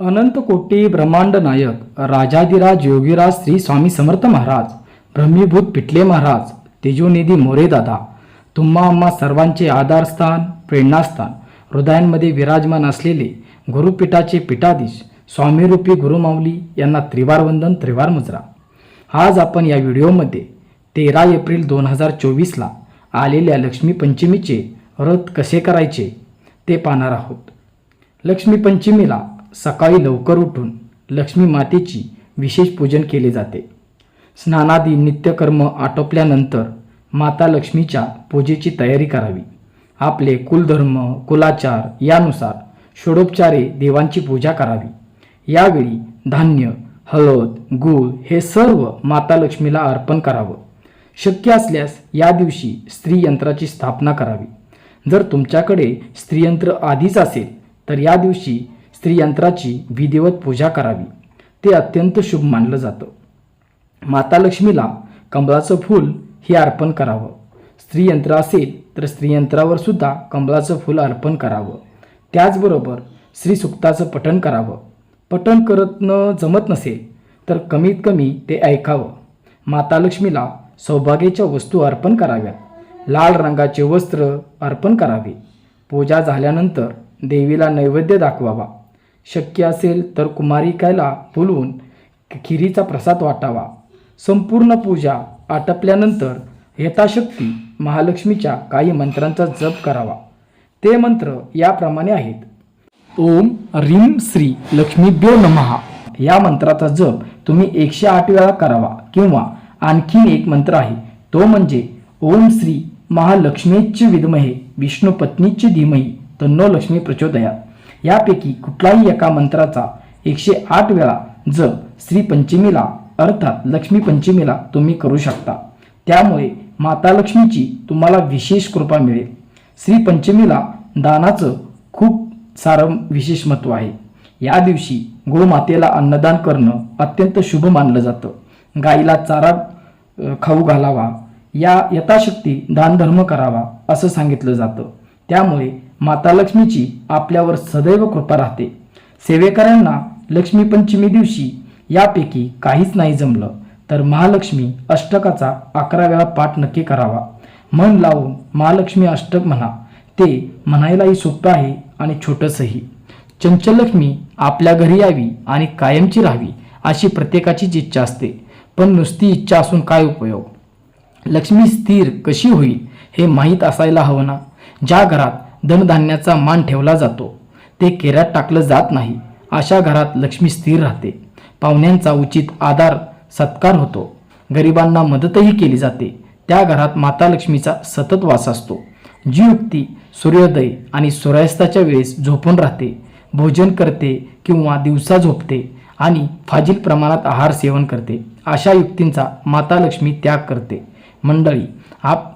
अनंत कोटी ब्रह्मांड नायक राजाधिराज योगीराज श्री स्वामी समर्थ महाराज ब्रह्मीभूत पिटले महाराज तेजोनिधी मोरे दादा तुम्हा आम्हा सर्वांचे आधारस्थान प्रेरणास्थान हृदयांमध्ये विराजमान असलेले गुरुपीठाचे पीठाधीश स्वामीरूपी गुरुमाऊली यांना त्रिवार वंदन त्रिवार मुजरा. आज आपण या व्हिडिओमध्ये तेरा एप्रिल दोन हजार चोवीसला आलेल्या लक्ष्मीपंचमीचे व्रत कसे करायचे ते पाहणार आहोत. लक्ष्मी पंचमीला सकाळी लवकर उठून लक्ष्मी मातेची विशेष पूजन केले जाते. स्नानादी नित्यकर्म आटोपल्यानंतर माता लक्ष्मीच्या पूजेची तयारी करावी. आपले कुलधर्म कुलाचार यानुसार षोडोपचारे देवांची पूजा करावी. यावेळी धान्य हळद गूळ हे सर्व माता लक्ष्मीला अर्पण करावं. शक्य असल्यास या दिवशी स्त्रीयंत्राची स्थापना करावी. जर तुमच्याकडे स्त्रीयंत्र आधीच असेल तर या दिवशी स्त्रीयंत्राची विधिवत पूजा करावी. ते अत्यंत शुभ मानलं जातं. माता लक्ष्मीला कमळाचं फूल हे अर्पण करावं. स्त्रीयंत्र असेल तर स्त्रीयंत्रावर सुद्धा कमळाचं फूल अर्पण करावं. त्याचबरोबर श्रीसुक्ताचं पठण करावं. पठण करत न जमत नसेल तर कमीत कमी ते ऐकावं. माता लक्ष्मीला सौभाग्याच्या वस्तू अर्पण कराव्यात. लाल रंगाचे वस्त्र अर्पण करावे. पूजा झाल्यानंतर देवीला नैवेद्य दाखवावा. शक्य असेल तर कुमारिकाला बोलवून खिरीचा प्रसाद वाटावा. संपूर्ण पूजा आटपल्यानंतर यथाशक्ती महालक्ष्मीच्या काही मंत्रांचा जप करावा. ते मंत्र याप्रमाणे आहेत. ओम रीम श्री लक्ष्मीभ्यो नमहा या मंत्राचा जप तुम्ही एकशे आठ वेळा करावा किंवा आणखीन एक मंत्र आहे. तो म्हणजे ओम श्री महालक्ष्मीची विद्महे विष्णुपत्नीच धीमही तन्नो लक्ष्मी प्रचोदयात. यापैकी कुठलाही एका मंत्राचा एकशे आठ वेळा जप श्री पंचमीला अर्थात लक्ष्मी पंचमीला तुम्ही करू शकता. त्यामुळे माता लक्ष्मीची तुम्हाला विशेष कृपा मिळेल. श्री पंचमीला दानाचं खूप सारं विशेष महत्त्व आहे. या दिवशी गोमातेला अन्नदान करणं अत्यंत शुभ मानलं जातं. गाईला चारा खाऊ घालावा. या यथाशक्ती दानधर्म करावा असं सांगितलं जातं. त्यामुळे माता लक्ष्मीची आपल्यावर सदैव कृपा राहते. सेवेकरांना लक्ष्मीपंचमी दिवशी यापैकी काहीच नाही जमलं तर महालक्ष्मी अष्टकाचा अकरा वेळा पाठ नक्की करावा. मन लावून महालक्ष्मी अष्टक म्हणा. ते म्हणायलाही सोपं आहे आणि छोटंसंही. चंचलक्ष्मी आपल्या घरी यावी आणि कायमची राहावी अशी प्रत्येकाचीच इच्छा असते. पण नुसती इच्छा असून काय उपयोग? लक्ष्मी स्थिर कशी होईल हे माहीत असायला हवं ना? ज्या घरात धनधान्याचा मान ठेवला जातो. ते केऱ्यात टाकलं जात नाही. अशा घरात लक्ष्मी स्थिर राहते. पाहुण्यांचा उचित आधार सत्कार होतो. गरिबांना मदतही केली जाते. त्या घरात माता लक्ष्मीचा सतत वास असतो. जी व्यक्ती सूर्योदय आणि सूर्यास्ताच्या वेळेस झोपून राहते. भोजन करते किंवा दिवसा झोपते आणि फाजील प्रमाणात आहार सेवन करते. अशा युक्तींचा माता लक्ष्मी त्याग करते. मंडळी आप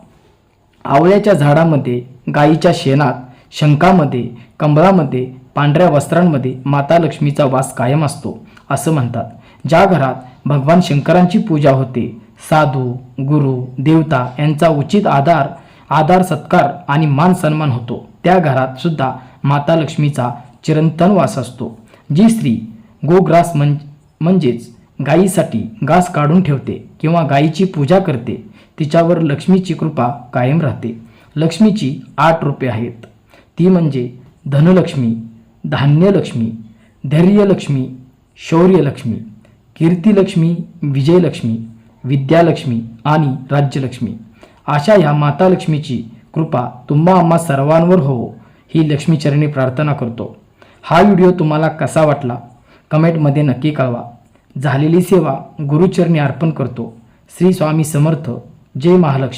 आवळ्याच्या झाडामध्ये गाईच्या शेणात शंखामध्ये कमळामध्ये पांढऱ्या वस्त्रांमध्ये माता लक्ष्मीचा वास कायम असतो असं म्हणतात. ज्या घरात भगवान शंकरांची पूजा होते साधू गुरु देवता यांचा उचित आधार आधार सत्कार आणि मान सन्मान होतो त्या घरात सुद्धा माता लक्ष्मीचा चिरंतन वास असतो. जी स्त्री गोग्रास म्हण म्हणजेच गायीसाठी घास काढून ठेवते किंवा गायीची पूजा करते तिच्यावर लक्ष्मीची कृपा कायम राहते. लक्ष्मीची आठ रूपे आहेत. ती म्हणजे धनलक्ष्मी धान्यलक्ष्मी धैर्यलक्ष्मी शौर्यलक्ष्मी कीर्तिलक्ष्मी विजयलक्ष्मी विद्यालक्ष्मी आणि राज्यलक्ष्मी. अशा ह्या माता लक्ष्मीची कृपा तुम्हा आम्हा सर्वांवर हो ही लक्ष्मीचरणी प्रार्थना करतो. हा व्हिडिओ तुम्हाला कसा वाटला? कमेंटमध्ये नक्की कळवा. झालेली सेवा गुरुचरणी अर्पण करतो. श्री स्वामी समर्थ. जय महालक्ष्मी.